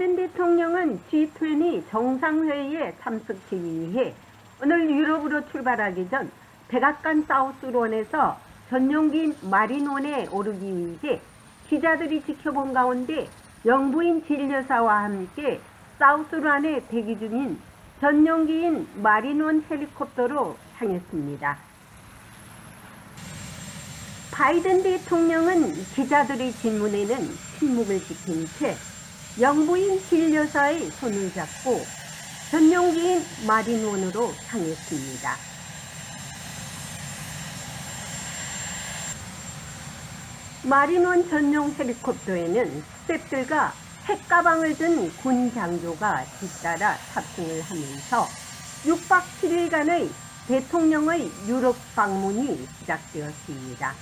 바이든 대통령은 G20 정상회의에 참석하기 위해 오늘 유럽으로 출발하기 전 백악관 사우스론에서 전용기인 마린원에 오르기 위해 기자들이 지켜본 가운데 영부인 질 여사와 함께 사우스론에 대기 중인 전용기인 마린원 헬리콥터로 향했습니다. 바이든 대통령은 기자들의 질문에는 침묵을 지킨 채 영부인 질 여사의 손을 잡고 전용기인 마린원으로 향했습니다. 마린원 전용 헬리콥터에는 스탭들과 핵가방을 든 군 장교가 뒤따라 탑승을 하면서 6박 7일간의 대통령의 유럽 방문이 시작되었습니다.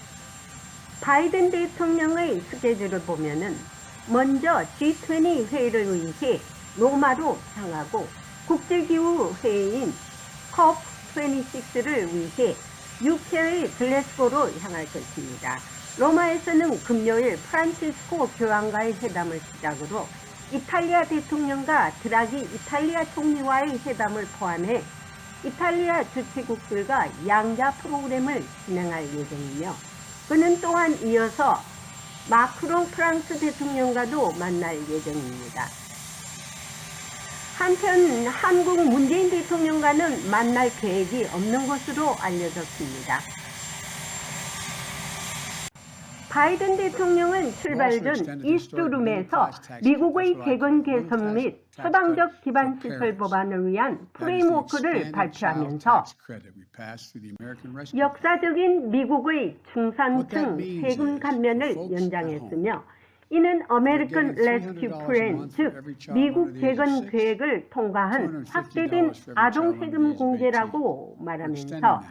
바이든 대통령의 스케줄을 보면은 먼저 G20 회의를 위해 로마로 향하고 국제기후 회의인 COP26를 위해 UK의 글래스고로 향할 것입니다. 로마에서는 금요일 프란치스코 교황과의 회담을 시작으로 이탈리아 대통령과 드라기 이탈리아 총리와의 회담을 포함해 이탈리아 주최국들과 양자 프로그램을 진행할 예정이며 그는 또한 이어서 마크롱 프랑스 대통령과도 만날 예정입니다. 한편 한국 문재인 대통령과는 만날 계획이 없는 것으로 알려졌습니다. 바이든 대통령은 출발 전 이스트룸에서 미국의 재건 개선 및 서방적 기반 시설 법안을 위한 프레임워크를 발표하면서 역사적인 미국의 중산층 세금 감면을 연장했으며 이는 아메리칸 레스큐 플랜, 즉 미국 재건 계획을 통과한 확대된 아동 세금 공제라고 말하면서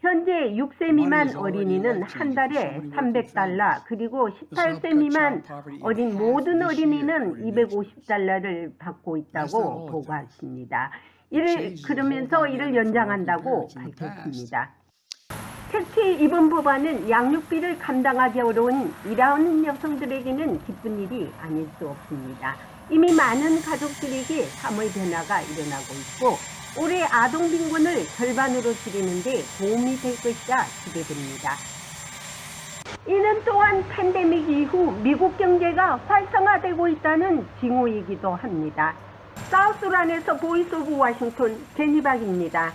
현재 6세 미만 어린이는 한 달에 300달러, 그리고 18세 미만 어린 모든 어린이는 250달러를 받고 있다고 보고했습니다. 이를 그러면서 이를 연장한다고 밝혔습니다. 특히 이번 법안은 양육비를 감당하기 어려운 일하는 여성들에게는 기쁜 일이 아닐 수 없습니다. 이미 많은 가족들에게 삶의 변화가 일어나고 있고 올해 아동 빈곤을 절반으로 줄이는데 도움이 될 것이라 기대됩니다. 이는 또한 팬데믹 이후 미국 경제가 활성화되고 있다는 징후이기도 합니다. 사우스란에서 보이스 오브 워싱턴 제니박입니다.